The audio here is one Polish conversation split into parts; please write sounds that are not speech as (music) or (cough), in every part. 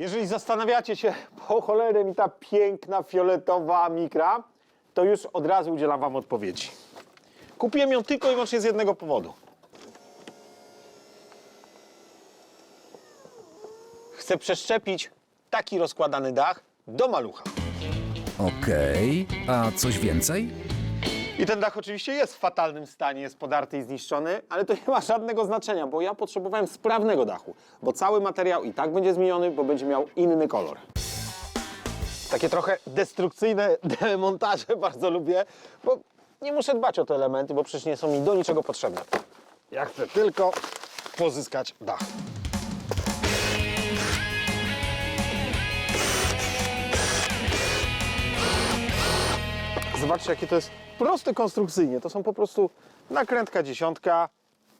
Jeżeli zastanawiacie się, (laughs) po cholerę mi ta piękna fioletowa mikra, to już od razu udzielam wam odpowiedzi. Kupiłem ją tylko i wyłącznie z jednego powodu. Chcę przeszczepić taki rozkładany dach do malucha. Okej, a coś więcej? I ten dach oczywiście jest w fatalnym stanie, jest podarty i zniszczony, ale to nie ma żadnego znaczenia, bo ja potrzebowałem sprawnego dachu, bo cały materiał i tak będzie zmieniony, bo będzie miał inny kolor. Takie trochę destrukcyjne (laughs) demontaże bardzo lubię, bo nie muszę dbać o te elementy, bo przecież nie są mi do niczego potrzebne. Ja chcę tylko pozyskać dach. Zobaczcie, jakie to jest proste konstrukcyjnie. To są po prostu nakrętka dziesiątka,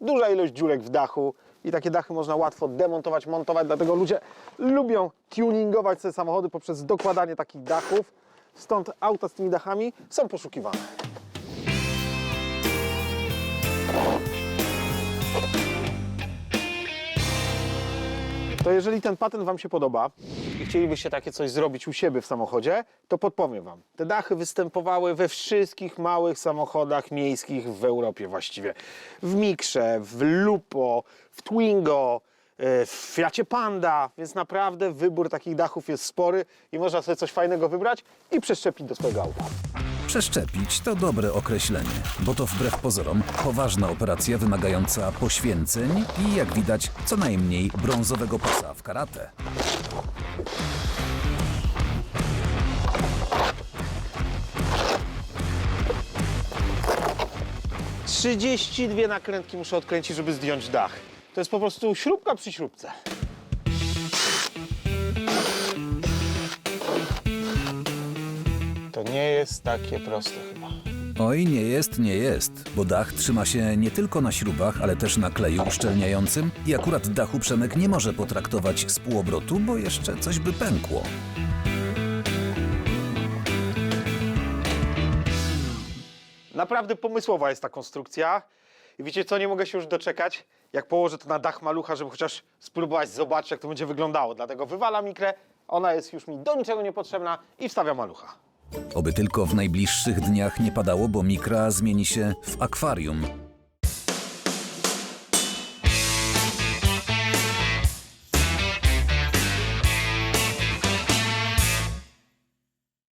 duża ilość dziurek w dachu i takie dachy można łatwo demontować, montować, dlatego ludzie lubią tuningować sobie samochody poprzez dokładanie takich dachów. Stąd auta z tymi dachami są poszukiwane. To jeżeli ten patent Wam się podoba i chcielibyście takie coś zrobić u siebie w samochodzie, to podpowiem Wam. Te dachy występowały we wszystkich małych samochodach miejskich w Europie właściwie. W Mikrze, w Lupo, w Twingo, e, w Fiacie Panda, więc naprawdę wybór takich dachów jest spory i można sobie coś fajnego wybrać i przeszczepić do swojego auta. Przeszczepić to dobre określenie, bo to wbrew pozorom poważna operacja wymagająca poświęceń i jak widać co najmniej brązowego pasa w karate. Trzydzieści dwie nakrętki muszę odkręcić, żeby zdjąć dach. To jest po prostu śrubka przy śrubce. Jest takie proste chyba. Oj, nie jest, nie jest, bo dach trzyma się nie tylko na śrubach, ale też na kleju uszczelniającym i akurat dachu Przemek nie może potraktować z półobrotu, bo jeszcze coś by pękło. Naprawdę pomysłowa jest ta konstrukcja. I wiecie co, nie mogę się już doczekać, jak położę to na dach malucha, żeby chociaż spróbować zobaczyć, jak to będzie wyglądało. Dlatego wywalam mikrę, ona jest już mi do niczego niepotrzebna i wstawiam malucha. Oby tylko w najbliższych dniach nie padało, bo mikra zmieni się w akwarium.